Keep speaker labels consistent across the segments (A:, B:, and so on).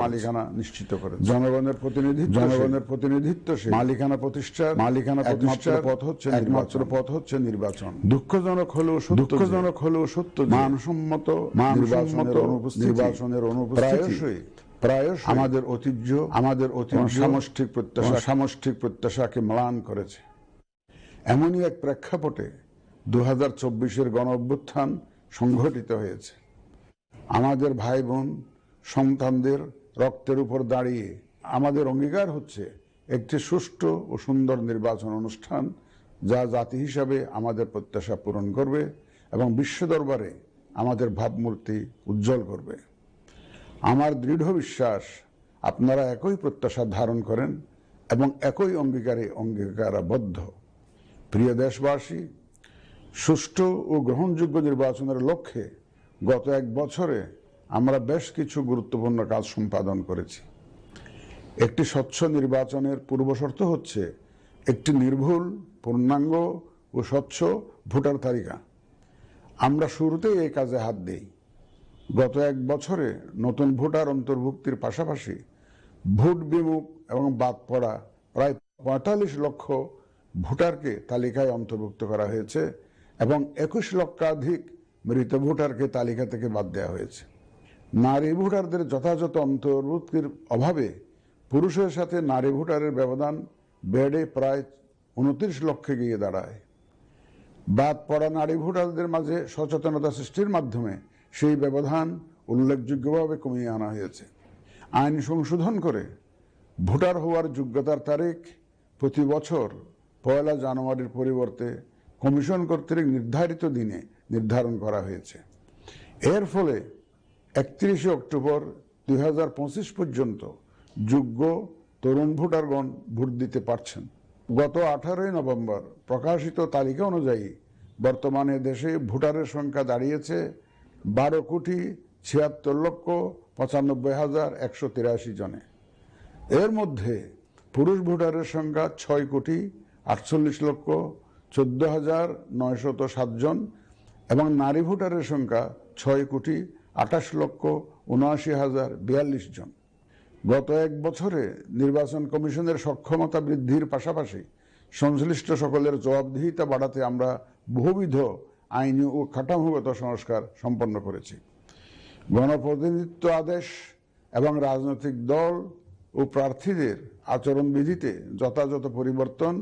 A: মালিকানা নিশ্চিত করে জনগণের প্রতিনিধিত্ব জনগণের প্রতিনিধিত্ব সে। মালিকানা প্রতিষ্ঠা মালিকানা প্রতিষ্ঠার পথ হচ্ছে একমাত্র পথ হচ্ছে নির্বাচন। দুঃখজনক হলেও দুঃখজনক হলেও সত্য মানসম্মত মানসম্মত নির্বাচনের অনুপস্থিতি প্রায়শ আমাদের ঐতিহ্য আমাদের ঐতিহ্য সামষ্টিক প্রত্যাশা সামষ্টিক প্রত্যাশাকে ম্লান করেছে। এমনই এক প্রেক্ষাপটে দু হাজার চব্বিশের গণ অভ্যুত্থান সংঘটিত হয়েছে। আমাদের ভাই বোন সন্তানদের রক্তের উপর দাঁড়িয়ে আমাদের অঙ্গীকার হচ্ছে একটি সুষ্ঠু ও সুন্দর নির্বাচন অনুষ্ঠান যা জাতি হিসাবে আমাদের প্রত্যাশা পূরণ করবে এবং বিশ্ব দরবারে আমাদের ভাবমূর্তি উজ্জ্বল করবে। আমার দৃঢ় বিশ্বাস, আপনারা একই প্রত্যাশা ধারণ করেন এবং একই অঙ্গীকারে অঙ্গীকারাবদ্ধ। প্রিয় দেশবাসী, সুষ্ঠু ও গ্রহণযোগ্য নির্বাচনের লক্ষ্যে গত এক বছরে আমরা বেশ কিছু গুরুত্বপূর্ণ কাজ সম্পাদন করেছি। একটি স্বচ্ছ নির্বাচনের পূর্বশর্ত হচ্ছে একটি নির্ভুল, পূর্ণাঙ্গ ও স্বচ্ছ ভোটার তালিকা। আমরা শুরুতেই এই কাজে হাত দিই। গত এক বছরে নতুন ভোটার অন্তর্ভুক্তির পাশাপাশি ভোট বিমুখ এবং বাদ পড়া প্রায় পঁয়তাল্লিশ লক্ষ ভোটারকে তালিকায় অন্তর্ভুক্ত করা হয়েছে এবং একুশ লক্ষাধিক মৃত ভোটারকে তালিকা থেকে বাদ দেওয়া হয়েছে। নারী ভোটারদের যথাযথ অন্তর্ভুক্তির অভাবে পুরুষের সাথে নারী ভোটারের ব্যবধান বেড়ে প্রায় উনত্রিশ লক্ষে গিয়ে দাঁড়ায়। বাদ পড়া নারী ভোটারদের মাঝে সচেতনতা সৃষ্টির মাধ্যমে সেই ব্যবধান উল্লেখযোগ্যভাবে কমিয়ে আনা হয়েছে। আইন সংশোধন করে ভোটার হওয়ার যোগ্যতার তারিখ প্রতি বছর পয়লা জানুয়ারির পরিবর্তে কমিশন কর্তৃক নির্ধারিত দিনে নির্ধারণ করা হয়েছে। এর ফলে একত্রিশে অক্টোবর দু হাজার পঁচিশ পর্যন্ত যোগ্য তরুণ ভোটারগণ ভোট দিতে পারছেন। গত আঠারোই নভেম্বর প্রকাশিত তালিকা অনুযায়ী বর্তমানে দেশে ভোটারের সংখ্যা দাঁড়িয়েছে বারো কোটি ছিয়াত্তর লক্ষ পঁচানব্বই হাজার একশো তিরাশি জনে। এর মধ্যে পুরুষ ভোটারের সংখ্যা ছয় কোটি আটচল্লিশ লক্ষ চোদ্দ হাজার নয়শত সাতজন এবং নারী ভোটারের সংখ্যা ছয় কোটি আঠাশ লক্ষ উনআশি হাজার বিয়াল্লিশ জন। গত এক বছরে নির্বাচন কমিশনের সক্ষমতা বৃদ্ধির পাশাপাশি সংশ্লিষ্ট সকলের জবাবদিহিতা বাড়াতে আমরা বহুবিধ আইনি ও কাঠামোগত সংস্কার সম্পন্ন করেছি। গণপ্রতিনিধিত্ব আদেশ এবং রাজনৈতিক দল ও প্রার্থীদের আচরণবিধিতে যথাযথ পরিবর্তন,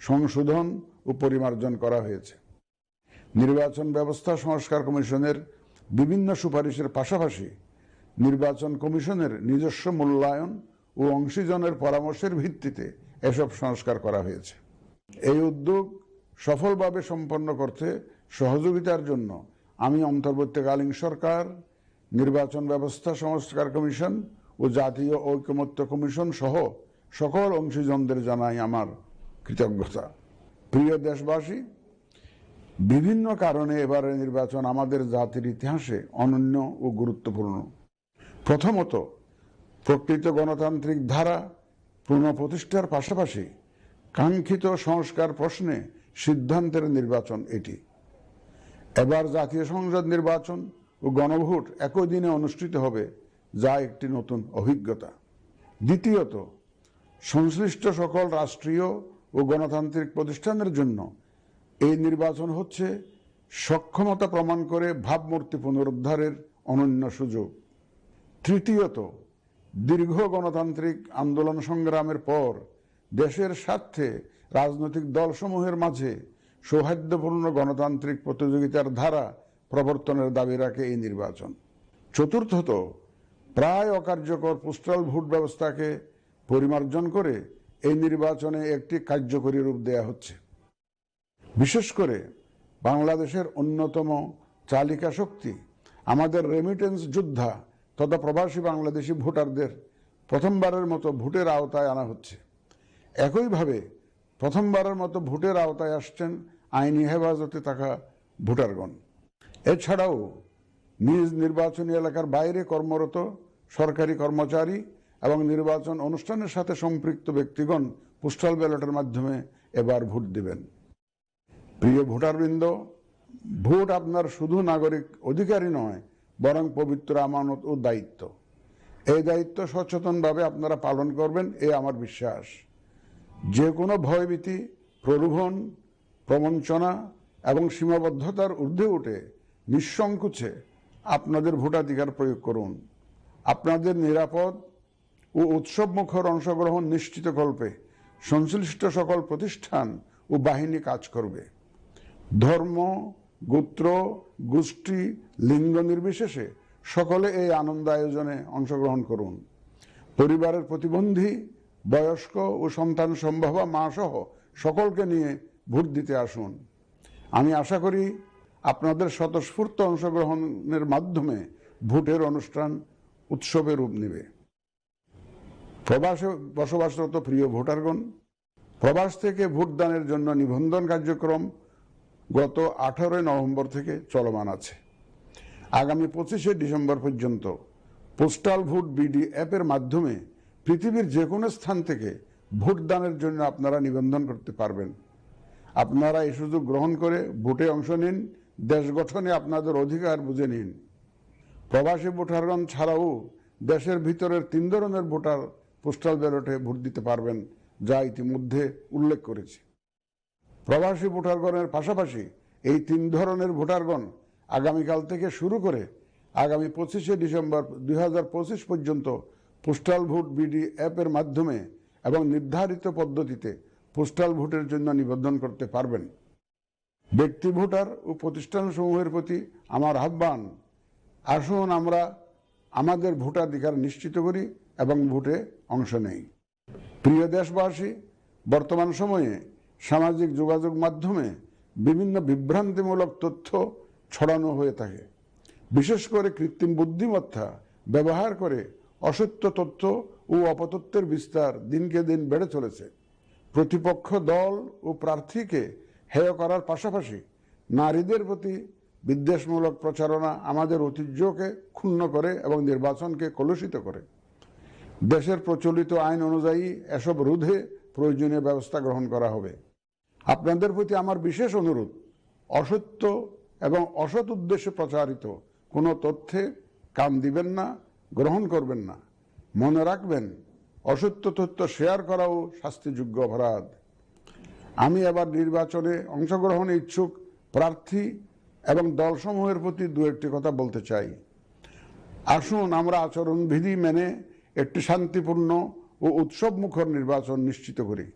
A: সংশোধন ও পরিমার্জন করা হয়েছে। নির্বাচন ব্যবস্থা সংস্কার কমিশনের বিভিন্ন সুপারিশের পাশাপাশি নির্বাচন কমিশনের নিজস্ব মূল্যায়ন ও অংশীজনের পরামর্শের ভিত্তিতে এসব সংস্কার করা হয়েছে। এই উদ্যোগ সফলভাবে সম্পন্ন করতে সহযোগিতার জন্য আমি অন্তর্বর্তীকালীন সরকার, নির্বাচন ব্যবস্থা সংস্কার কমিশন ও জাতীয় ঐকমত্য কমিশন সহ সকল অংশীজনদের জানাই আমার কৃতজ্ঞতা। প্রিয় দেশবাসী বিভিন্ন কারণে এবারের নির্বাচন আমাদের জাতির ইতিহাসে অনন্য ও গুরুত্বপূর্ণ। প্রথমত, প্রকৃত গণতান্ত্রিক ধারা পুনঃপ্রতিষ্ঠার পাশাপাশি কাঙ্ক্ষিত সংস্কার প্রশ্নে সিদ্ধান্তের নির্বাচন এটি। এবার জাতীয় সংসদ নির্বাচন ও গণভোট একই দিনে অনুষ্ঠিত হবে, যা একটি নতুন অভিজ্ঞতা। দ্বিতীয়ত, সংশ্লিষ্ট সকল রাষ্ট্রীয় ও গণতান্ত্রিক প্রতিষ্ঠানের জন্য এই নির্বাচন হচ্ছে সক্ষমতা প্রমাণ করে ভাবমূর্তি পুনরুদ্ধারের অনন্য সুযোগ। তৃতীয়ত, দীর্ঘ গণতান্ত্রিক আন্দোলন সংগ্রামের পর দেশের স্বার্থে রাজনৈতিক দলসমূহের মাঝে সৌহার্দ্যপূর্ণ গণতান্ত্রিক প্রতিযোগিতার ধারা প্রবর্তনের দাবি রাখে এই নির্বাচন। চতুর্থত, প্রায় অকার্যকর পোস্টাল ভোট ব্যবস্থাকে পরিমার্জন করে এই নির্বাচনে একটি কার্যকরী রূপ দেয়া হচ্ছে। বিশেষ করে বাংলাদেশের অন্যতম চালিকা শক্তি, আমাদের রেমিটেন্স যোদ্ধা তথা প্রবাসী বাংলাদেশি ভোটারদের প্রথমবারের মতো ভোটের আওতায় আনা হচ্ছে। একইভাবে প্রথমবারের মতো ভোটের আওতায় আসছেন আইনি হেফাজতে থাকা ভোটারগণ। এছাড়াও নিজ নির্বাচনী এলাকার বাইরে কর্মরত সরকারি কর্মচারী এবং নির্বাচন অনুষ্ঠানের সাথে সম্পৃক্ত ব্যক্তিগণ পোস্টাল ব্যালটের মাধ্যমে এবার ভোট দিবেন। প্রিয় ভোটারবৃন্দ, ভোট আপনার শুধু নাগরিক অধিকারই নয়, বরং পবিত্র আমানত ও দায়িত্ব। এই দায়িত্ব সচেতনভাবে আপনারা পালন করবেন, এ আমার বিশ্বাস। যে কোনো ভয়ভীতি, প্রলোভন, প্রবঞ্চনা এবং সীমাবদ্ধতার ঊর্ধ্বে উঠে নিঃসংকোচে আপনাদের ভোটাধিকার প্রয়োগ করুন। আপনাদের নিরাপদ ও উৎসবমুখর অংশগ্রহণ নিশ্চিত কল্পে সংশ্লিষ্ট সকল প্রতিষ্ঠান ও বাহিনী কাজ করবে। ধর্ম, গোত্র, গোষ্ঠী, লিঙ্গ নির্বিশেষে সকলে এই আনন্দ আয়োজনে অংশগ্রহণ করুন। পরিবারের প্রতিবন্ধী, বয়স্ক ও সন্তান সম্ভবা মা সহ সকলকে নিয়ে ভোট দিতে আসুন। আমি আশা করি আপনাদের স্বতঃস্ফূর্ত অংশগ্রহণের মাধ্যমে ভোটের অনুষ্ঠান উৎসবে রূপ নেবে। প্রবাসে বসবাসরত প্রিয় ভোটারগণ, প্রবাস থেকে ভোটদানের জন্য নিবন্ধন কার্যক্রম গত আঠারোই নভেম্বর থেকে চলমান আছে। আগামী পঁচিশে ডিসেম্বর পর্যন্ত পোস্টাল ভোট বিডি অ্যাপের মাধ্যমে পৃথিবীর যে কোনো স্থান থেকে ভোটদানের জন্য আপনারা নিবন্ধন করতে পারবেন। আপনারা এই সুযোগ গ্রহণ করে ভোটে অংশ নিন, দেশ গঠনে আপনাদের অধিকার বুঝে নিন। প্রবাসী ভোটারগণ ছাড়াও দেশের ভিতরের তিন ধরনের ভোটার পোস্টাল ব্যালটে ভোট দিতে পারবেন, যা ইতিমধ্যে উল্লেখ করেছি। প্রবাসী ভোটারগণের পাশাপাশি এই তিন ধরনের ভোটারগণ আগামীকাল থেকে শুরু করে আগামী পঁচিশে ডিসেম্বর দুই হাজার পঁচিশ পর্যন্ত পোস্টাল ভোট বিডি অ্যাপের মাধ্যমে এবং নির্ধারিত পদ্ধতিতে পোস্টাল ভোটের জন্য নিবন্ধন করতে পারবেন। ব্যক্তি ভোটার ও প্রতিষ্ঠানসমূহের প্রতি আমার আহ্বান, আসুন আমরা আমাদের ভোটাধিকার নিশ্চিত করি এবং ভোটে অংশ নেই। প্রিয় দেশবাসী, বর্তমান সময়ে সামাজিক যোগাযোগ মাধ্যমে বিভিন্ন বিভ্রান্তিমূলক তথ্য ছড়ানো হয়ে থাকে। বিশেষ করে কৃত্রিম বুদ্ধিমত্তা ব্যবহার করে অসত্য তথ্য ও অপতথ্যের বিস্তার দিনকে দিন বেড়ে চলেছে। প্রতিপক্ষ দল ও প্রার্থীকে হেয় করার পাশাপাশি নারীদের প্রতি বিদ্বেষমূলক প্রচারণা আমাদের ঐতিহ্যকে ক্ষুণ্ণ করে এবং নির্বাচনকে কলুষিত করে। দেশের প্রচলিত আইন অনুযায়ী এসব রোধে প্রয়োজনীয় ব্যবস্থা গ্রহণ করা হবে। আপনাদের প্রতি আমার বিশেষ অনুরোধ, অসত্য এবং অসৎ উদ্দেশ্যে প্রচারিত কোনো তথ্যে কান দিবেন না, গ্রহণ করবেন না। মনে রাখবেন, অসত্য তথ্য শেয়ার করাও শাস্তিযোগ্য অপরাধ। আমি এবার নির্বাচনে অংশগ্রহণে ইচ্ছুক প্রার্থী এবং দলসমূহের প্রতি দু একটি কথা বলতে চাই। আসুন, আমরা আচরণবিধি মেনে একটি শান্তিপূর্ণ ও উৎসবমুখর নির্বাচন নিশ্চিত করি।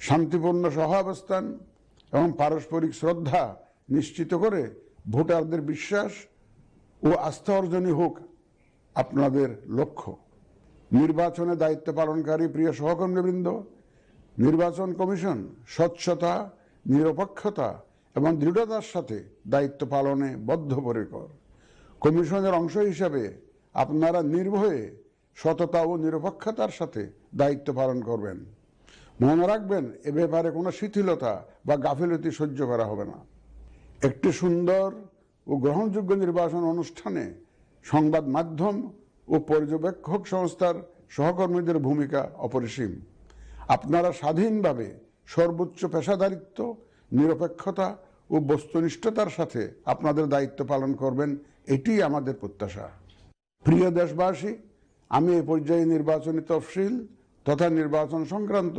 A: শান্তিপূর্ণ সহাবস্থান এবং পারস্পরিক শ্রদ্ধা নিশ্চিত করে ভোটারদের বিশ্বাস ও আস্থা অর্জনই হোক আপনাদের লক্ষ্য। নির্বাচনে দায়িত্ব পালনকারী প্রিয় সহকর্মীবৃন্দ, নির্বাচন কমিশন স্বচ্ছতা, নিরপেক্ষতা এবং দৃঢ়তার সাথে দায়িত্ব পালনে বদ্ধপরিকর। কমিশনের অংশ হিসাবে আপনারা নির্ভয়ে সততা ও নিরপেক্ষতার সাথে দায়িত্ব পালন করবেন। মনে রাখবেন, এ ব্যাপারে কোনো শিথিলতা বা গাফিলতি সহ্য করা হবে না। একটি সুন্দর ও গ্রহণযোগ্য নির্বাচন অনুষ্ঠানে সংবাদ মাধ্যম ও পর্যবেক্ষক সংস্থার সহকর্মীদের ভূমিকা অপরিসীম। আপনারা স্বাধীনভাবে সর্বোচ্চ পেশাদারিত্ব, নিরপেক্ষতা ও বস্তুনিষ্ঠতার সাথে আপনাদের দায়িত্ব পালন করবেন, এটি আমাদের প্রত্যাশা। প্রিয় দেশবাসী, আমি এ পর্যায়ে নির্বাচনী তফসিল তথা নির্বাচন সংক্রান্ত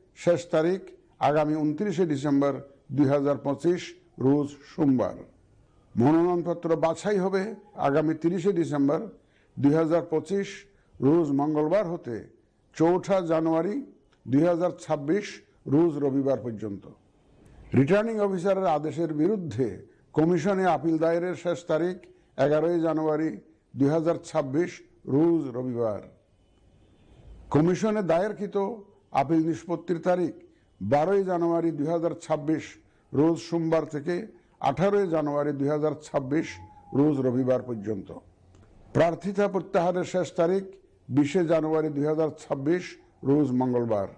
A: শেষ তারিখ আগামী উনত্রিশে ডিসেম্বর দুই হাজার পঁচিশ, রোজ সোমবার। মনোনয়নপত্র বাছাই হবে আগামী তিরিশে ডিসেম্বর দুই হাজার পঁচিশ, রোজ মঙ্গলবার হতে চৌঠা জানুয়ারি দুই হাজার ছাব্বিশ, রোজ রবিবার পর্যন্ত। রিটার্নিং অফিসারের আদেশের বিরুদ্ধে কমিশনে আপিল দায়েরের শেষ তারিখ এগারোই জানুয়ারি দুই হাজার ছাব্বিশ, রোজ রবিবার। কমিশনে দায়েরকৃত আপিল নিষ্পত্তির তারিখ বারোই জানুয়ারি দুই রোজ সোমবার থেকে আঠারোই জানুয়ারি দুই রোজ রবিবার পর্যন্ত। প্রার্থিতা প্রত্যাহারের শেষ তারিখ বিশে জানুয়ারি দু হাজার ছাব্বিশ, রোজ মঙ্গলবার।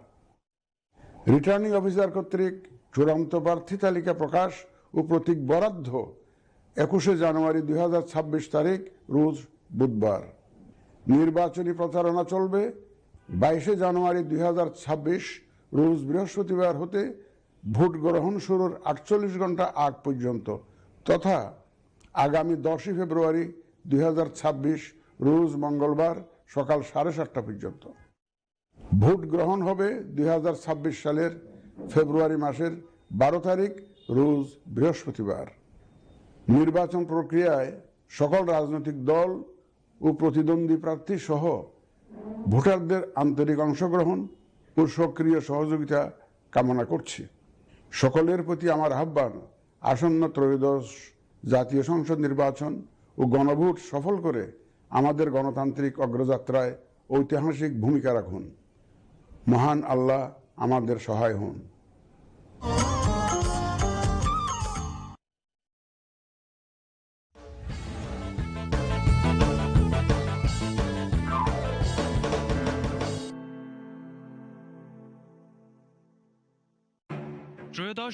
A: রিটার্নিং অফিসার কর্তৃক চূড়ান্ত প্রার্থী তালিকা প্রকাশ ও প্রতীক বরাদ্দ একুশে জানুয়ারি দুই হাজার ছাব্বিশ তারিখ, রোজ বুধবার। নির্বাচনী প্রচারণা চলবে বাইশে জানুয়ারি দু হাজার ছাব্বিশ, রোজ বৃহস্পতিবার হতে ভোট গ্রহণ শুরুর আটচল্লিশ ঘণ্টা আগ পর্যন্ত তথা আগামী দশই ফেব্রুয়ারি দুই হাজার ছাব্বিশ, রোজ মঙ্গলবার সকাল সাড়ে সাতটা পর্যন্ত। ভোট গ্রহণ হবে দুই হাজার ছাব্বিশ সালের ফেব্রুয়ারি মাসের বারো তারিখ, রোজ বৃহস্পতিবার। নির্বাচন প্রক্রিয়ায় সকল রাজনৈতিক দল ও প্রতিদ্বন্দ্বী প্রার্থী সহ ভোটারদের আন্তরিক অংশগ্রহণ ও সক্রিয় সহযোগিতা কামনা করছি। সকলের প্রতি আমার আহ্বান, আসন্ন ত্রয়োদশ জাতীয় সংসদ নির্বাচন ও গণভোট সফল করে আমাদের গণতান্ত্রিক অগ্রযাত্রায় ঐতিহাসিক ভূমিকা রাখুন। মহান আল্লাহ আমাদের সহায় হন।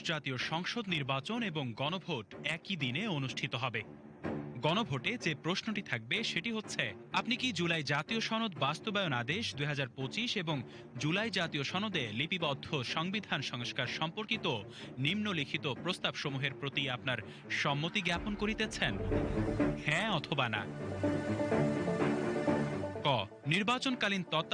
B: জাতীয় সংসদ নির্বাচন এবং গণভোট একই দিনে অনুষ্ঠিত হবে। গণভোটে যে প্রশ্নটি থাকবে সেটি হচ্ছে, আপনি কি জুলাই জাতীয় সনদ বাস্তবায়ন আদেশ দুই এবং জুলাই জাতীয় সনদে লিপিবদ্ধ সংবিধান সংস্কার সম্পর্কিত নিম্নলিখিত প্রস্তাবসমূহের প্রতি আপনার সম্মতি জ্ঞাপন করিতেছেন? হ্যাঁ অথবা না। ক, নির্বাচনকালীন তত্ত্বাবধায়ক